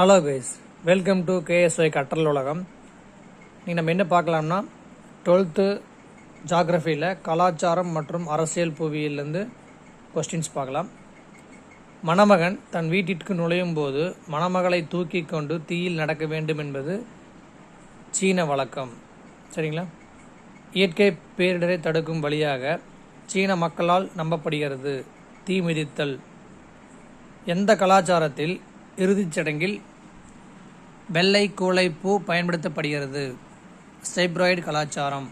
Hello guys welcome to KSY கற்றல் உலகம் நீங்கள் நம்ம என்ன பார்க்கலாம்னா டுவெல்த்து ஜாகிரஃபியில் கலாச்சாரம் மற்றும் அரசியல் புவியிலேருந்து கொஸ்டின்ஸ் பார்க்கலாம். மணமகன் தன் வீட்டிற்கு நுழையும் போது மணமகளை தூக்கி கொண்டு தீயில் நடக்க வேண்டும் என்பது சீன வழக்கம். சரிங்களா? இயற்கை பேரிடரை தடுக்கும் வழியாக சீன மக்களால் நம்பப்படுகிறது தீ மிதித்தல். எந்த கலாச்சாரத்தில் இறுதிச் சடங்கில் வெள்ளை கூளைப்பூ பயன்படுத்தப்படுகிறது. சைப்ராய்டு கலாச்சாரம்.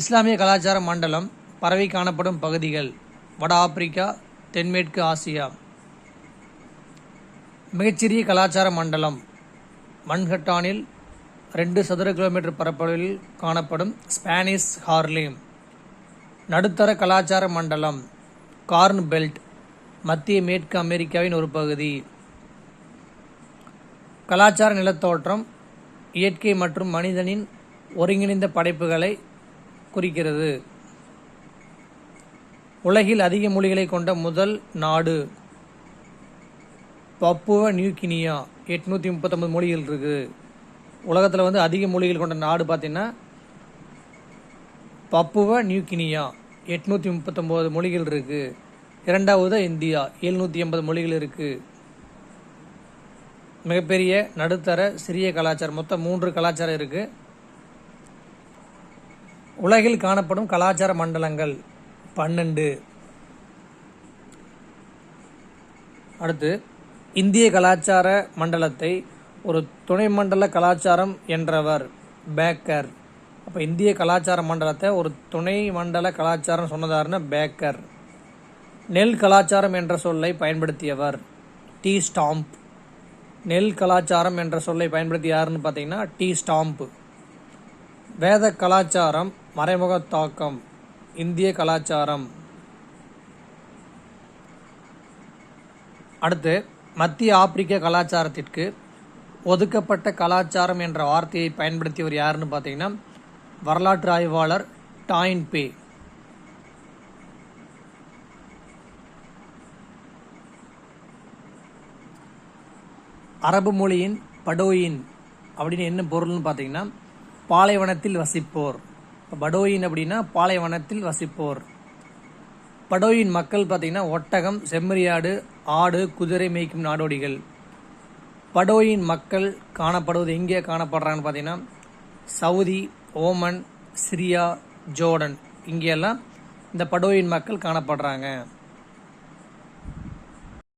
இஸ்லாமிய கலாச்சார மண்டலம் பரவி காணப்படும் பகுதிகள் வட ஆப்பிரிக்கா தென்மேற்கு ஆசியா. மிகச்சிறிய கலாச்சார மண்டலம் மன்ஹட்டானில் ரெண்டு சதுர கிலோமீட்டர் பரப்பளவில் காணப்படும் ஸ்பானிஷ் ஹார்லிம். நடுத்தர கலாச்சார மண்டலம் கார்ன் பெல்ட் மத்திய மேற்கு அமெரிக்காவின் ஒரு பகுதி. கலாச்சார நிலத்தோற்றம் இயற்கை மற்றும் மனிதனின் ஒருங்கிணைந்த படைப்புகளை குறிக்கிறது. உலகில் அதிக மொழிகளை கொண்ட முதல் நாடு பப்புவ நியூகினியா எட்நூற்றி முப்பத்தொம்பது மொழிகள் இருக்குது உலகத்தில் வந்து அதிக மொழிகள் கொண்ட நாடு பார்த்தீங்கன்னா பப்புவ நியூகினியா எட்நூற்றி முப்பத்தொம்போது மொழிகள் இருக்குது இரண்டாவது இந்தியா. எழுநூற்றி எண்பது மொழிகள் இருக்குது மிகப்பெரிய நடுத்தர சிறிய கலாச்சாரம் மொத்தம் மூன்று கலாச்சாரம் இருக்குது உலகில் காணப்படும் கலாச்சார மண்டலங்கள் பன்னெண்டு. அடுத்து இந்திய கலாச்சார மண்டலத்தை ஒரு துணை மண்டல கலாச்சாரம் என்றவர் பேக்கர். அப்போ இந்திய கலாச்சார மண்டலத்தை ஒரு துணை மண்டல கலாச்சாரம் சொன்னதாருன்னா பேக்கர். நெல் கலாச்சாரம் என்ற சொல்லை பயன்படுத்தியவர் டி ஸ்டாம்ப். நெல் கலாச்சாரம் என்ற சொல்லை பயன்படுத்தி யாருன்னு பார்த்தீங்கன்னா டி ஸ்டாம்ப். வேத கலாச்சாரம் மறைமுக தாக்கம் இந்திய கலாச்சாரம். அடுத்து மத்திய ஆப்பிரிக்க கலாச்சாரத்திற்கு ஒதுக்கப்பட்ட கலாச்சாரம் என்ற வார்த்தையை பயன்படுத்தியவர் யாருன்னு பார்த்தீங்கன்னா வரலாற்று ஆய்வாளர் டாயின் பே. அரபு மொழியின் படோயின் அப்படின்னு என்ன பொருள்னு பார்த்தீங்கன்னா பாலைவனத்தில் வசிப்போர். படோயின் அப்படின்னா பாலைவனத்தில் வசிப்போர். படோயின் மக்கள் பார்த்தீங்கன்னா ஒட்டகம் செம்மறியாடு ஆடு குதிரை மேய்க்கும் நாடோடிகள். படோயின் மக்கள் காணப்படுவது எங்கே காணப்படுறாங்கன்னு பார்த்தீங்கன்னா சவுதி ஓமன் சிரியா ஜோர்டன். இங்கெல்லாம் இந்த படோயின் மக்கள் காணப்படுறாங்க.